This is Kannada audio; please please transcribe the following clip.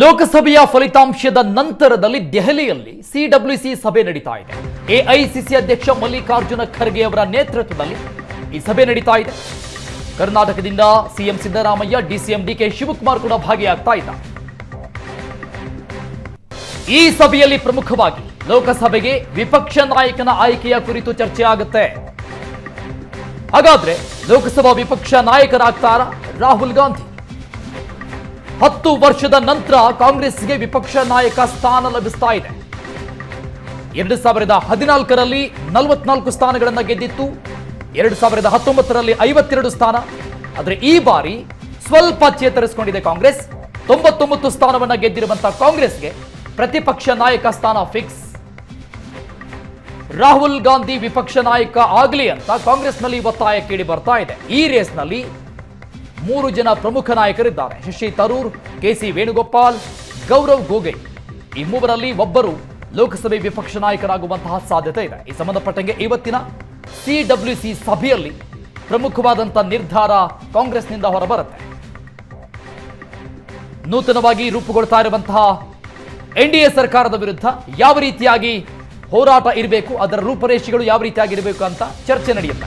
ಲೋಕಸಭೆಯ ಫಲಿತಾಂಶದ ನಂತರದಲ್ಲಿ ದೆಹಲಿಯಲ್ಲಿ ಸಿಡಬ್ಲ್ಯೂಸಿ ಸಭೆ ನಡೀತಾ ಇದೆ. ಎಐಸಿಸಿ ಅಧ್ಯಕ್ಷ ಮಲ್ಲಿಕಾರ್ಜುನ ಖರ್ಗೆ ಅವರ ನೇತೃತ್ವದಲ್ಲಿ ಈ ಸಭೆ ನಡೀತಾ ಇದೆ. ಕರ್ನಾಟಕದಿಂದ CM Siddaramaiah, DCM D K Shivakumar ಕೂಡ ಭಾಗಿಯಾಗ್ತಾ ಇದ್ದಾರೆ. ಈ ಸಭೆಯಲ್ಲಿ ಪ್ರಮುಖವಾಗಿ ಲೋಕಸಭೆಗೆ ವಿಪಕ್ಷ ನಾಯಕನ ಆಯ್ಕೆಯ ಕುರಿತು ಚರ್ಚೆ ಆಗುತ್ತೆ. ಹಾಗಾದ್ರೆ ಲೋಕಸಭಾ ವಿಪಕ್ಷ ನಾಯಕರಾಗ್ತಾರ ರಾಹುಲ್ ಗಾಂಧಿ? ಹತ್ತು ವರ್ಷದ ನಂತರ ಕಾಂಗ್ರೆಸ್ಗೆ ವಿಪಕ್ಷ ನಾಯಕ ಸ್ಥಾನ ಲಭಿಸ್ತಾ ಇದೆ. ಎರಡು ಸಾವಿರದ ಹದಿನಾಲ್ಕರಲ್ಲಿ ನಲವತ್ನಾಲ್ಕು ಸ್ಥಾನಗಳನ್ನು ಗೆದ್ದಿತ್ತು. ಎರಡು ಸಾವಿರದ ಹತ್ತೊಂಬತ್ತರಲ್ಲಿ ಐವತ್ತೆರಡು ಸ್ಥಾನ. ಆದರೆ ಈ ಬಾರಿ ಸ್ವಲ್ಪ ಚೇತರಿಸಿಕೊಂಡಿದೆ ಕಾಂಗ್ರೆಸ್. ತೊಂಬತ್ತೊಂಬತ್ತು ಸ್ಥಾನವನ್ನು ಗೆದ್ದಿರುವಂತಹ ಕಾಂಗ್ರೆಸ್ಗೆ ಪ್ರತಿಪಕ್ಷ ನಾಯಕ ಸ್ಥಾನ ಫಿಕ್ಸ್. ರಾಹುಲ್ ಗಾಂಧಿ ವಿಪಕ್ಷ ನಾಯಕ ಆಗಲಿ ಅಂತ ಕಾಂಗ್ರೆಸ್ನಲ್ಲಿ ಒತ್ತಾಯ ಕೇಳಿ ಬರ್ತಾ ಇದೆ. ಈ ರೇಸ್ನಲ್ಲಿ ಮೂರು ಜನ ಪ್ರಮುಖ ನಾಯಕರಿದ್ದಾರೆ. Shashi Tharoor K C Venugopal, Gaurav Gogoi. ಈ ಮೂವರಲ್ಲಿ ಒಬ್ಬರು ಲೋಕಸಭೆ ವಿಪಕ್ಷ ನಾಯಕರಾಗುವಂತಹ ಸಾಧ್ಯತೆ ಇದೆ. ಈ ಸಂಬಂಧಪಟ್ಟಂಗೆ ಇವತ್ತಿನ ಸಿಡಬ್ಲ್ಯೂಸಿ ಸಭೆಯಲ್ಲಿ ಪ್ರಮುಖವಾದಂಥ ನಿರ್ಧಾರ ಕಾಂಗ್ರೆಸ್ನಿಂದ ಹೊರಬರುತ್ತೆ. ನೂತನವಾಗಿ ರೂಪುಗೊಳ್ತಾ ಇರುವಂತಹ ಎನ್ ಸರ್ಕಾರದ ವಿರುದ್ಧ ಯಾವ ರೀತಿಯಾಗಿ ಹೋರಾಟ ಇರಬೇಕು, ಅದರ ರೂಪರೇಷೆಗಳು ಯಾವ ರೀತಿಯಾಗಿ ಇರಬೇಕು ಅಂತ ಚರ್ಚೆ ನಡೆಯುತ್ತೆ